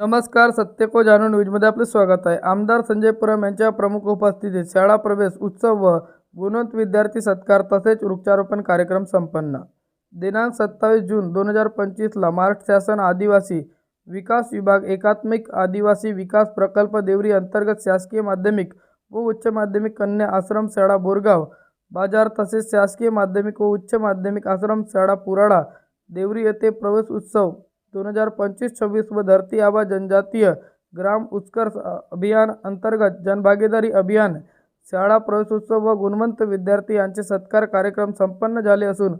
नमस्कार सत्यको जाणून न्यूजमध्ये आपले स्वागत आहे. आमदार संजय पुरम यांच्या प्रमुख उपस्थितीत शाळा प्रवेश उत्सव व गुणवंत विद्यार्थी सत्कार तसेच वृक्षारोपण कार्यक्रम संपन्न. दिनांक सत्तावीस जून दोन हजार पंचवीसला महाराष्ट्र शासन आदिवासी विकास विभाग एकात्मिक आदिवासी विकास प्रकल्प देवरी अंतर्गत शासकीय माध्यमिक व उच्च माध्यमिक कन्या आश्रम शाळा बोरगाव बाजार तसेच शासकीय माध्यमिक व उच्च माध्यमिक आश्रम शाळा पुराडा देवरी येथे प्रवेश उत्सव दोन हजार पंचवीस सव्वीस व धरती आबा जनजातीय ग्राम उत्कर्ष अभियान अंतर्गत जनभागीदारी अभियान शाळा प्रवेशोत्सव व गुणवंत विद्यार्थी यांचे सत्कार कार्यक्रम संपन्न झाले असून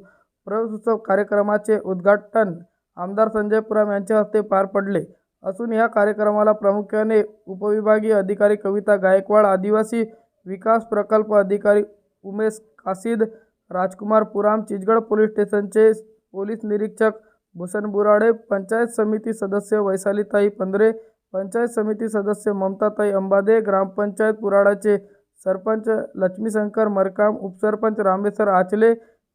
प्रवेशोत्सव कार्यक्रमाचे उद्घाटन आमदार संजय पुराम यांच्या हस्ते पार पडले. असून या कार्यक्रमाला प्रामुख्याने उपविभागीय अधिकारी कविता गायकवाड आदिवासी विकास प्रकल्प अधिकारी उमेश कासिद राजकुमार पुराम चिचगड पोलीस स्टेशनचे पोलीस निरीक्षक भूषण बुराडे पंचायत समिती सदस्य वैशालीताई पंधरे पंचायत समिती सदस्य ममताताई अंबादे ग्रामपंचायत पुराडाचे सरपंच लक्ष्मीशंकर मरकाम उपसरपंच रामेश्वर आचले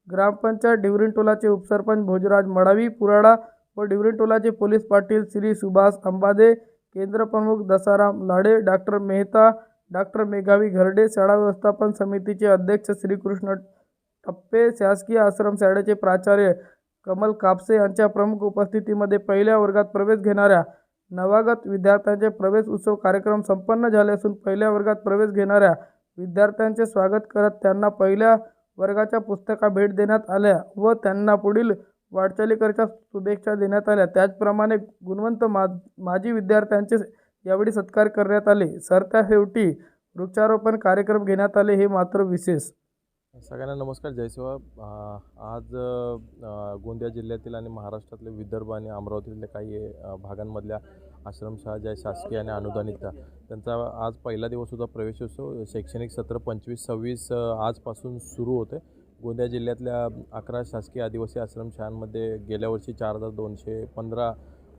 ग्रामपंचायत डिवरिंटोलाचे उपसरपंच भोजराज मडावी पुराडा व डिवरिंटोलाचे पोलीस पाटील श्री सुभाष अंबादे केंद्र प्रमुख दसाराम लाडे डॉक्टर मेहता डॉक्टर मेघावी घरडे शाळा व्यवस्थापन समितीचे अध्यक्ष श्रीकृष्ण टप्पे शासकीय आश्रम शाळेचे प्राचार्य कमल कापसे यांच्या प्रमुख उपस्थितीमध्ये पहिल्या वर्गात प्रवेश घेणाऱ्या नवागत विद्यार्थ्यांचे प्रवेश उत्सव कार्यक्रम संपन्न झाले असून पहिल्या वर्गात प्रवेश घेणाऱ्या विद्यार्थ्यांचे स्वागत करत त्यांना पहिल्या वर्गाच्या पुस्तका भेट देण्यात आल्या व त्यांना पुढील वाटचालीकरच्या शुभेच्छा देण्यात आल्या. त्याचप्रमाणे गुणवंत मा माजी विद्यार्थ्यांचे यावेळी सत्कार करण्यात आले. सरत्या शेवटी वृक्षारोपण कार्यक्रम घेण्यात आले हे मात्र विशेष. सगळ्यांना नमस्कार जयसेवा आज गोंदिया जिल्ह्यातील आणि महाराष्ट्रातले विदर्भ आणि अमरावतीतल्या काही भागांमधल्या आश्रमशाळा ज्या शासकीय आणि अनुदानित त्यांचा आज पहिला दिवस होता प्रवेशोत्सव शैक्षणिक सत्र पंचवीस सव्वीस आजपासून सुरू होते. गोंदिया जिल्ह्यातल्या अकरा शासकीय आदिवासी आश्रमशाळांमध्ये गेल्या वर्षी चार हजार दोनशे पंधरा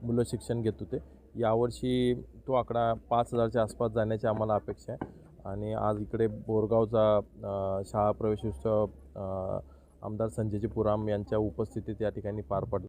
मुलं शिक्षण घेत होते. यावर्षी तो आकडा पाच हजारच्या आसपास जाण्याची आम्हाला अपेक्षा आहे. आणि आज इकडे बोरगावचा शाळा प्रवेशोत्सव उत्सव आमदार संजयजी पुराम यांच्या उपस्थितीत या ठिकाणी पार पडला.